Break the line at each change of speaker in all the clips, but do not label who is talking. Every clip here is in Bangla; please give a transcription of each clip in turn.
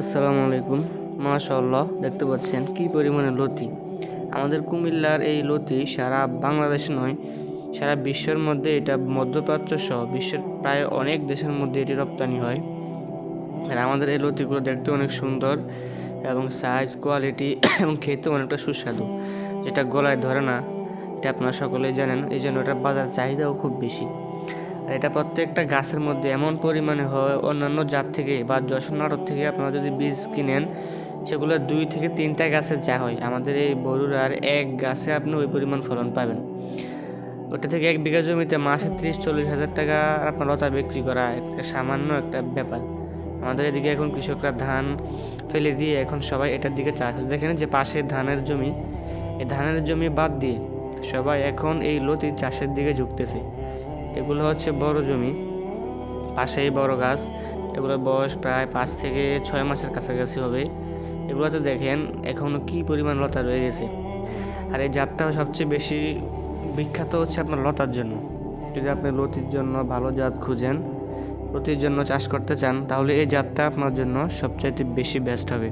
আসসালামু আলাইকুম। মাশাআল্লাহ, দেখতে পাচ্ছেন কি পরিমাণে লতি। আমাদের কুমিল্লার এই লতি সারা বাংলাদেশ নয়, সারা বিশ্বের মধ্যে এটা মধ্যপ্রাচ্য সহ বিশ্বের প্রায় অনেক দেশের মধ্যে এটি রপ্তানি হয়। আর আমাদের এই লতিগুলো দেখতে অনেক সুন্দর এবং সাইজ কোয়ালিটি এবং খেতে অনেকটা সুস্বাদু, যেটা গলায় ধরে না, এটা আপনারা সকলেই জানেন এই জন্য এটার বাজার চাহিদাও খুব বেশি। এটা প্রত্যেকটা গাছের মধ্যে এমন পরিমাণে হয়, অন্যান্য জাত থেকে বা যশোর নাটক থেকে আপনারা যদি বীজ কিনেন, সেগুলো দুই থেকে তিনটা গাছে যা হয়। আমাদের এই বরুর আর এক গাছে আপনি ওই পরিমাণ ফলন পাবেন। ওটা থেকে এক বিঘা জমিতে মাসে ত্রিশ, চল্লিশ হাজার টাকা আপনার লতা বিক্রি করা একটা সামান্য একটা ব্যাপার। আমাদের এদিকে এখন কৃষকরা ধান ফেলে দিয়ে এখন সবাই এটার দিকে চাষ। দেখেন যে পাশে ধানের জমি, এই ধানের জমি বাদ দিয়ে সবাই এখন এই লতি চাষের দিকে ঝুঁকতেছে। এগুলো হচ্ছে বড় জমি, পাশেই বড় গাছ। এগুলোর বয়স প্রায় পাঁচ থেকে ছয় মাসের কাছাকাছি হবে। এগুলোতে দেখেন এখনও কি পরিমাণ লতা রয়ে গেছে। আর এই জাতটা সবচেয়ে বেশি বিখ্যাত হচ্ছে আপনার লতার জন্য। যদি আপনি লতির জন্য ভালো জাত খুঁজেন, লতির জন্য চাষ করতে চান, তাহলে এই জাতটা আপনার জন্য সবচাইতে বেশি বেস্ট হবে।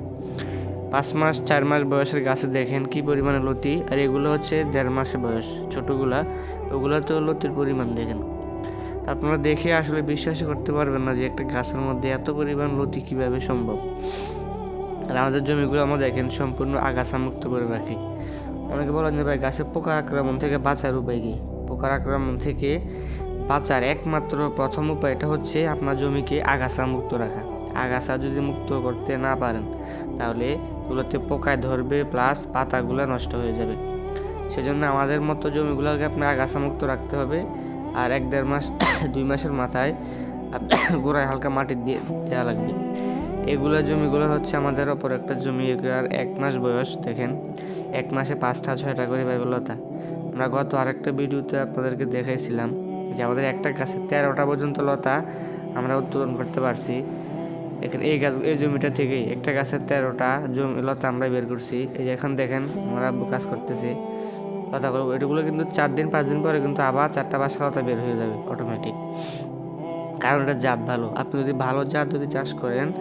পাঁচ মাস, চার মাস বয়সের গাছে দেখেন কি পরিমাণে লতি, আর এগুলো হচ্ছে দেড় মাসের বয়স, ছোটোগুলা, ওগুলোতেও লতির পরিমাণ দেখেন। আপনারা দেখে আসলে বিশ্বাসই করতে পারবেন না যে একটা গাছের মধ্যে এত পরিমাণ লতি কীভাবে সম্ভব। আর আমাদের জমিগুলো আমরা দেখেন সম্পূর্ণ আগাছা মুক্ত করে রাখি। অনেকে বলেন যে ভাই গাছের পোকা আক্রমণ থেকে বাঁচার উপায় কি? পোকার আক্রমণ থেকে বাঁচার একমাত্র প্রথম উপায়টা হচ্ছে আপনার জমিকে আগাছা মুক্ত রাখা। আগাছা যদি মুক্ত করতে না পারেন, তাহলে এগুলোতে পোকায় ধরবে, প্লাস পাতাগুলো নষ্ট হয়ে যাবে। সেজন্য আমাদের মতো জমিগুলোকে আপনার আগাছা মুক্ত রাখতে হবে। আর এক দেড় মাস, দুই মাসের মাথায় গোড়ায় হালকা মাটি দিয়ে দেওয়া লাগবে। এগুলো জমিগুলো হচ্ছে আমাদের অপর একটা জমি আর এক মাস বয়স, দেখেন। এক মাসে পাঁচটা, ছয়টা করে বাইবলতা আমরা গত আরেকটা ভিডিওতে আপনাদেরকে দেখাইছিলাম যে আমাদের একটা গাছে তেরোটা পর্যন্ত লতা আমরা উত্তোলন করতে পারছি। এখানে এই গাছ, এই জমিটা থেকেই একটা গাছের তেরোটা জমি লতা আমরা বের করছি। এই যে এখন দেখেন, আমরা কাজ করতেছি। লতা এগুলো কিন্তু চার দিন, পাঁচ দিন পরে কিন্তু আবার চারটা পাঁচটা লতা বের হয়ে যাবে অটোমেটিক কারণ এটা জাত ভালো। আপনি যদি ভালো জাত যদি চাষ করেন,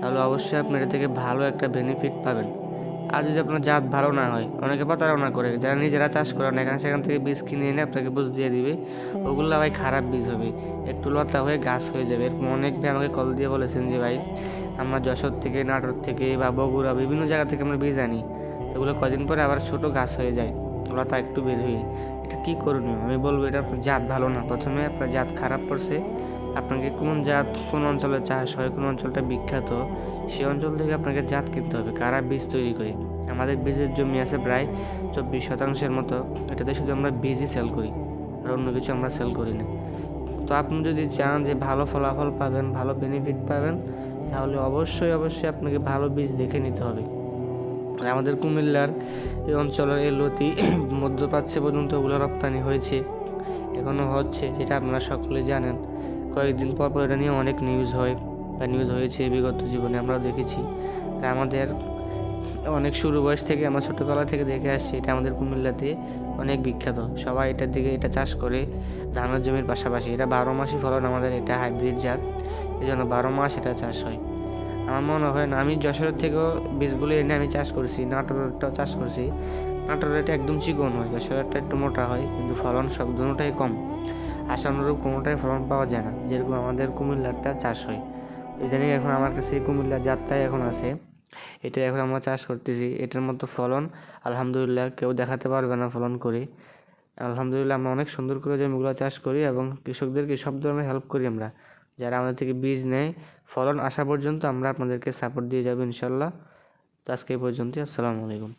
তাহলে অবশ্যই আপনি এটা থেকে ভালো একটা বেনিফিট পাবেন। আর যদি আপনার জাত ভালো না হয়, অনেকে প্রতারণা করে। যারা নিজেরা চাষ করেন এখানে সেখান থেকে বীজ কিনে এনে আপনাকে বুঝ দিয়ে দিবে, ওগুলো ভাই খারাপ বীজ হবে। একটু লতা হয়ে গাছ হয়ে যাবে। এরকম অনেক ভাই আমাকে কল দিয়ে বলেছেন যে, ভাই, আমরা যশোর থেকে, নাটোর থেকে বা বগুড়া, বিভিন্ন জায়গা থেকে আমরা বীজ আনি। এগুলো কদিন পরে আবার ছোট গাছ হয়ে যায়। লতা একটু বের হয়ে, এটা কী করণীয়? আমি বলব এটা আপনার জাত ভালো না। প্রথমে আপনার জাত খারাপ পড়ছে। আপনাকে কোন জাত, কোন অঞ্চলে চাষ হয়, কোন অঞ্চলটা বিখ্যাত সেই অঞ্চল থেকে আপনাকে জাত কিনতে হবে। কারা বীজ তৈরি করে? আমাদের বীজের জমি আছে প্রায় চব্বিশ শতাংশের মতো। এটাতে শুধু আমরা বীজই সেল করি, আর অন্য কিছু আমরা সেল করি না। তো আপনি যদি চান যে ভালো ফলাফল পাবেন, ভালো বেনিফিট পাবেন, তাহলে অবশ্যই অবশ্যই আপনাকে ভালো বীজ দেখে নিতে হবে। আর আমাদের কুমিল্লার এই অঞ্চলের এই লতি মধ্যপ্রাচ্যে পর্যন্ত ওগুলো রপ্তানি হয়েছে এখনও হচ্ছে, যেটা আপনারা সকলে জানেন। কয়েকদিন পর পর এটা নিয়ে অনেক নিউজ হয়, বা নিউজ হয়েছে বিগত জীবনে আমরা দেখেছি। আর আমাদের অনেক শুরু বয়স থেকে, আমরা ছোটোবেলা থেকে দেখে আসছি, এটা আমাদের কুমিল্লাতে অনেক বিখ্যাত। সবাই এটার দিকে এটা চাষ করে ধানের জমির পাশাপাশি। এটা বারো মাসই ফলন আমাদের, এটা হাইব্রিড জাত। এই জন্য বারো মাস এটা চাষ হয়। আমার মনে হয় না। আমি যশোরের থেকেও বীজগুলো এনে আমি চাষ করছি, নাটোরেরটাও চাষ করছি। নাটোরের এটা একদম চিকন হয়, যশোরেরটা একটু মোটা হয়, কিন্তু ফলন সব দুটোটাই কম। আশানুরূপ কোনোটাই ফলন পাওয়া যায় না, যেরকম আমাদের কুমিল্লারটা চাষ হয়। ইদানিং এখন আমার কাছে কুমিল্লার জাতটাই এখন আছে। এটা এখন আমরা চাষ করতেছি, এটার মতো ফলন আলহামদুলিল্লাহ কেউ দেখাতে পারবে না ফলন করে। আলহামদুলিল্লাহ আমরা অনেক সুন্দর করে জমিগুলো চাষ করি এবং কৃষকদেরকে সব ধরনের হেল্প করি আমরা। যারা আমাদের থেকে বীজ নেয়, ফলন আসা পর্যন্ত আমরা আপনাদেরকে সাপোর্ট দিয়ে যাব ইনশাল্লাহ। তো আজকে এই পর্যন্তই, আসসালামু আলাইকুম।